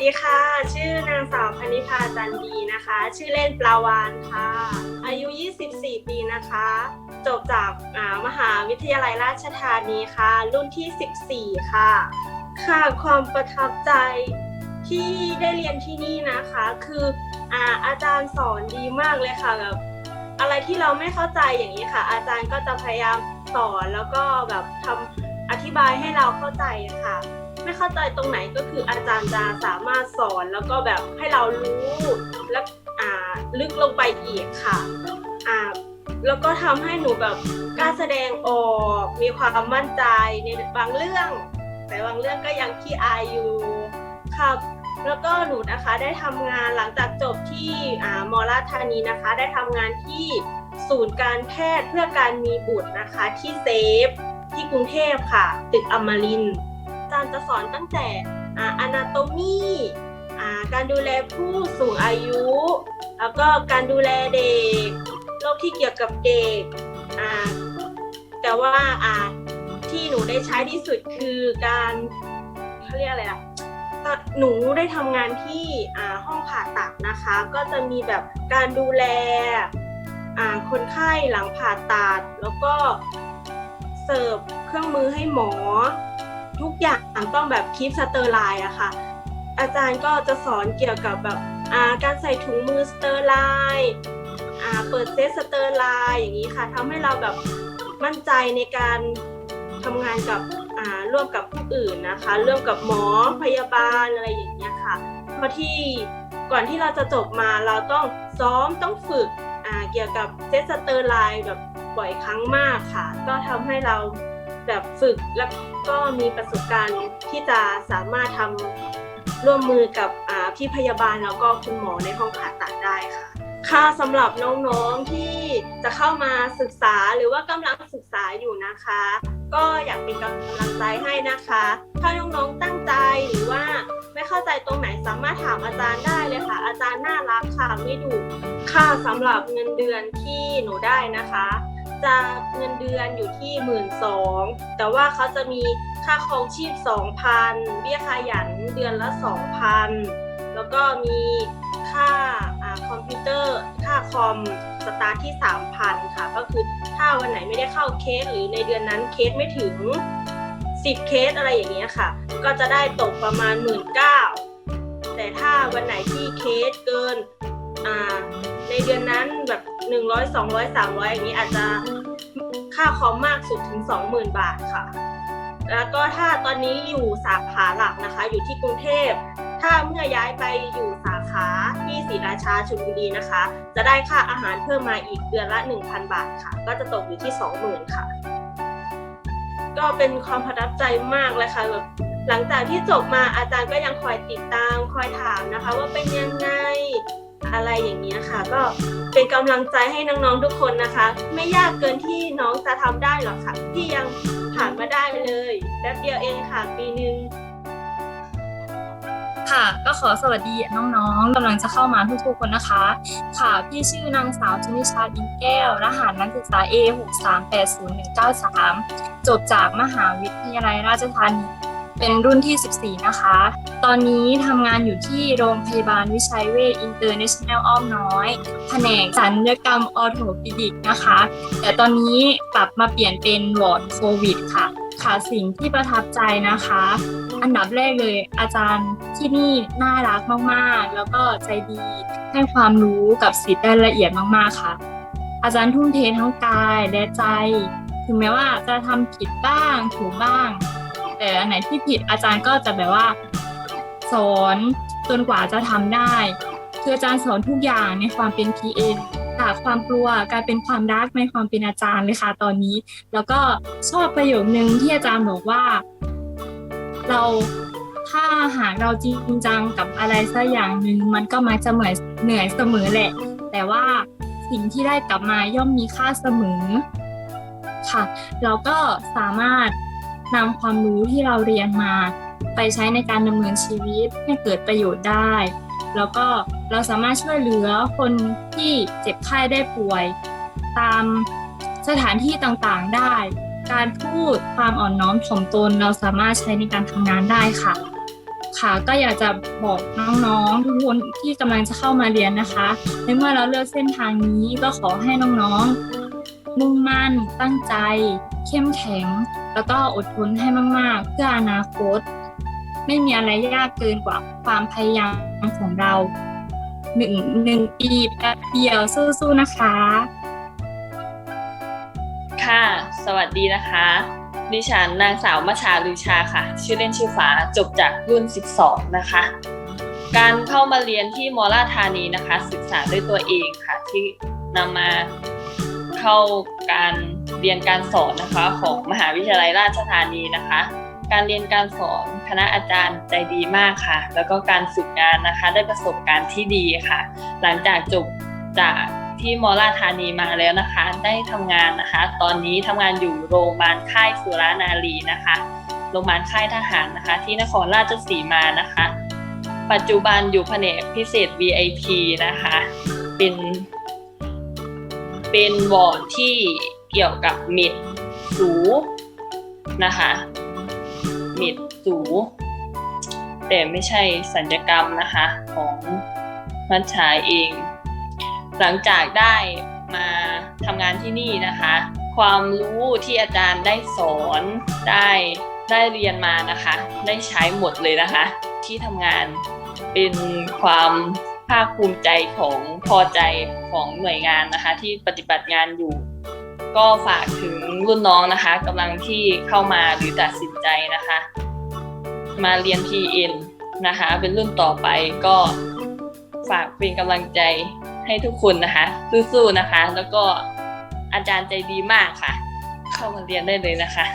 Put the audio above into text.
ดีค่ะ ชื่อนางสาวพนิพาจันดีนะคะ ชื่อเล่นปลาวานค่ะ อายุ 24 ปีนะคะ จบจากมหาวิทยาลัยราชธานีค่ะ รุ่นที่ 14 ค่ะ ค่ะความประทับใจที่ได้เรียนที่นี่นะคะ คืออาอาจารย์สอนดีมากเลยค่ะแบบอะไรที่เราไม่เข้าใจอย่างนี้ค่ะ อาจารย์ก็จะพยายามสอนแล้วก็แบบทำอธิบายให้เราเข้าใจะค่ะ ไม่เข้าใจตรงไหนก็คืออาจารย์จะสามารถสอนแล้วก็แบบให้เรารู้และอ่าลึกลงไปอีกค่ะอ่าแล้วก็ทำให้หนูแบบกล้าแสดงออกมีความมั่นใจในบางเรื่อง แต่บางเรื่องก็ยังขี้อายอยู่ครับแล้วก็หนูนะคะได้ทำงานหลังจากจบที่อ่ามอราชธานีนะคะ ได้ทำงานที่ศูนย์การแพทย์เพื่อการมีบุตรนะคะที่เซฟ ที่กรุงเทพค่ะ ตึกอมรินทร์ จารย์จะสอนตั้งแต่อา anatomy อ่าการดูแลผู้สูงอายุ แล้วก็การดูแลเด็กโรคที่เกี่ยวกับเด็กแต่ว่าที่หนูได้ใช้ที่สุดคือการเขาเรียกอะไรอะหนูได้ทำงานที่ห้องผ่าตัดนะคะ ก็จะมีแบบการดูแลคนไข้หลังผ่าตัด แล้วก็เสิร์ฟเครื่องมือให้หมอ ทุกอย่างต้องแบบคีปสเตอร์ไลน์อะค่ะ อาจารย์ก็จะสอนเกี่ยวกับแบบการใส่ถุงมือสเตอร์ไลน์เปิดเซตสเตอร์ไลน์อย่างนี้ค่ะทำให้เราแบบมั่นใจในการทำงานกับร่วมกับผู้อื่นนะคะร่วมกับหมอพยาบาลอะไรอย่างเงี้ยค่ะเพราะที่ก่อนที่เราจะจบมาเราต้องซ้อมต้องฝึกเกี่ยวกับเซตสเตอร์ไลน์แบบบ่อยครั้งมากค่ะ ก็ทำให้เรา แบบฝึกแล้วก็มีประสบการณ์ที่จะสามารถทำร่วมมือกับพี่พยาบาลแล้วก็คุณหมอในห้องผ่าตัดได้ค่ะ ค่ะสำหรับน้องๆที่จะเข้ามาศึกษาหรือว่ากำลังศึกษาอยู่นะคะ ก็อยากเป็นกำลังใจให้นะคะ ถ้าน้องๆตั้งใจหรือว่าไม่เข้าใจตรงไหนสามารถถามอาจารย์ได้เลยค่ะ อาจารย์น่ารักค่ะไม่ดุค่ะสำหรับเงินเดือนที่หนูได้นะคะ จะเงินเดือนอยู่ที่หมื่นสองแต่ว่าเขาจะมีค่าครองชีพสองพันเบี้ยขยันเดือนละสองพันแล้วก็มีค่าอคอมพิวเตอร์ ค่าคอมสตาร์ทที่ 3,000 ค่ะ ก็คือถ้าวันไหนไม่ได้เข้าเคสหรือในเดือนนั้นเคสไม่ถึง 10 เคสอะไรอย่างเงี้ยค่ะ ก็จะได้ตกประมาณ 1 9ื่นแต่ถ้าวันไหนที่เคสเกินอ่า ดือนนั้นแบบ100 200 300องร้อยสามร้อยอย่างนี้อาจจะค่าคอมมากสุดถึง20,000บาทค่ะ แล้วก็ถ้าตอนนี้อยู่สาขาหลักนะคะ อยู่ที่กรุงเทพ ถ้าเมื่อย้ายไปอยู่สาขาที่ศรีราชาชลบุรีนะคะ จะได้ค่าอาหารเพิ่มมาอีกเดือนละ 1,000 บาทค่ะ ก็จะตกอยู่ที่ 20,000 ค่ะ ก็เป็นความประทับใจมากเลยค่ะแบบหลังจากที่จบมาอาจารย์ก็ยังคอยติดตามคอยถามนะคะ ว่าเป็นยังไง อะไรอย่างนี้ค่ะก็เป็นกำลังใจให้น้องๆทุกคนนะคะ ไม่ยากเกินที่น้องจะทำได้หรอกค่ะ ที่ยังผ่านมาได้เลยแป๊บเดียวเองค่ะ ปีหนึ่งค่ะก็ขอสวัสดีน้องๆกำลังจะเข้ามาทุกๆคนนะคะ ค่ะพี่ชื่อนางสาวชนิชาดินแก้ว รหัสนักศึกษา A 6 3 8 0 1 9 3 จบจากมหาวิทยาลัยราชภัฏ เป็นรุ่นที่ 14 นะคะ ตอนนี้ทำงานอยู่ที่โรงพยาบาลวิชัยเวชอินเตอร์เนชั่นแนลอ้อมน้อย แผนกสัญญกรรมออโทปิดิกนะคะ แต่ตอนนี้กลับมาเปลี่ยนเป็นวอร์ดโควิดค่ะ ค่ะสิ่งที่ประทับใจนะคะ อันดับแรกเลยอาจารย์ที่นี่น่ารักมากๆ แล้วก็ใจดีให้ความรู้กับสิทธิ์ได้ละเอียดมากๆค่ะ อาจารย์ทุ่มเททั้งกายและใจ ถึงแม้ว่าจะทำผิดบ้างถูกบ้าง แต่อันไหนที่ผิดอาจารย์ก็จะแบบว่า สอนจนกว่าจะทำได้คืออาจารย์สอนทุกอย่างในความเป็น PN จากความกลัวกลายเป็นความรักในความเป็นอาจารย์เลยค่ะตอนนี้ แล้วก็ชอบประโยคนึงที่อาจารย์บอกว่า เราถ้าหากเราจริงจังกับอะไรสักอย่างหนึ่งมันก็มักจะเหนื่อยเหนื่อยเสมอแหละ แต่ว่าสิ่งที่ได้กลับมาย่อมมีค่าเสมอค่ะ เราก็สามารถ นำความรู้ที่เราเรียนมา ไปใช้ในการดำเนินชีวิตให้เกิดประโยชน์ได้ แล้วก็เราสามารถช่วยเหลือคนที่เจ็บไข้ได้ป่วย ตามสถานที่ต่างๆได้ การพูดความอ่อนน้อมถ่อมตนเราสามารถใช้ในการทำงานได้ค่ะ ค่ะก็อยากจะบอกน้องๆทุกคนที่กำลังจะเข้ามาเรียนนะคะในเมื่อเราเลือกเส้นทางนี้ก็ขอให้น้องๆมุ่งมั่น ตั้งใจ เข้มแข็ง แล้วก็อดทนให้มาก ๆ เพื่ออนาคต ไม่มีอะไรยากเกินกว่าความพยายามของเราหนึ่งหนึ่งปีแป๊บเดียวสู้ๆนะคะ ค่ะ สวัสดีนะคะ ดิฉันนางสาวมชาลือชาค่ะ ชื่อเล่นชื่อฟ้าจบจากรุ่น 12 นะคะ การเข้ามาเรียนที่มอราธานีนะคะ ศึกษาด้วยตัวเองค่ะ ที่นำมาเข้าการ เรียนการสอนนะคะของมหาวิทยาลัยราชธานีนะคะ การเรียนการสอนคณะอาจารย์ใจดีมากค่ะ แล้วก็การฝึกงานนะคะ ได้ประสบการณ์ที่ดีค่ะ หลังจากจบจากที่มอราธานีมาแล้วนะคะ ได้ทำงานนะคะ ตอนนี้ทำงานอยู่โรงพยาบาลค่ายสุรานารีนะคะโรงพยาบาลค่ายทหารนะคะ ที่นครราชสีมานะคะ ปัจจุบันอยู่แผนกพิเศษ VIP นะคะ เป็น เป็นวอร์ดที่ เกี่ยวกับมิดสูนะคะมิดสูแต่ไม่ใช่สัญญกรรมนะคะของมัชชาเอง หลังจากได้มาทำงานที่นี่นะคะ ความรู้ที่อาจารย์ได้สอนได้ได้เรียนมานะคะ ได้ใช้หมดเลยนะคะ ที่ทำงานเป็นความภาคภูมิใจของพอใจของหน่วยงานนะคะ ที่ปฏิบัติงานอยู่ ก็ฝากถึงรุ่นน้องนะคะกำลังที่เข้ามาหรือตัดสินใจนะคะ มาเรียน PN นะคะ เป็นรุ่นต่อไปก็ฝากเป็นกำลังใจให้ทุกคนนะคะสู้ๆนะคะ แล้วก็อาจารย์ใจดีมากค่ะ เข้ามาเรียนได้เลยนะคะ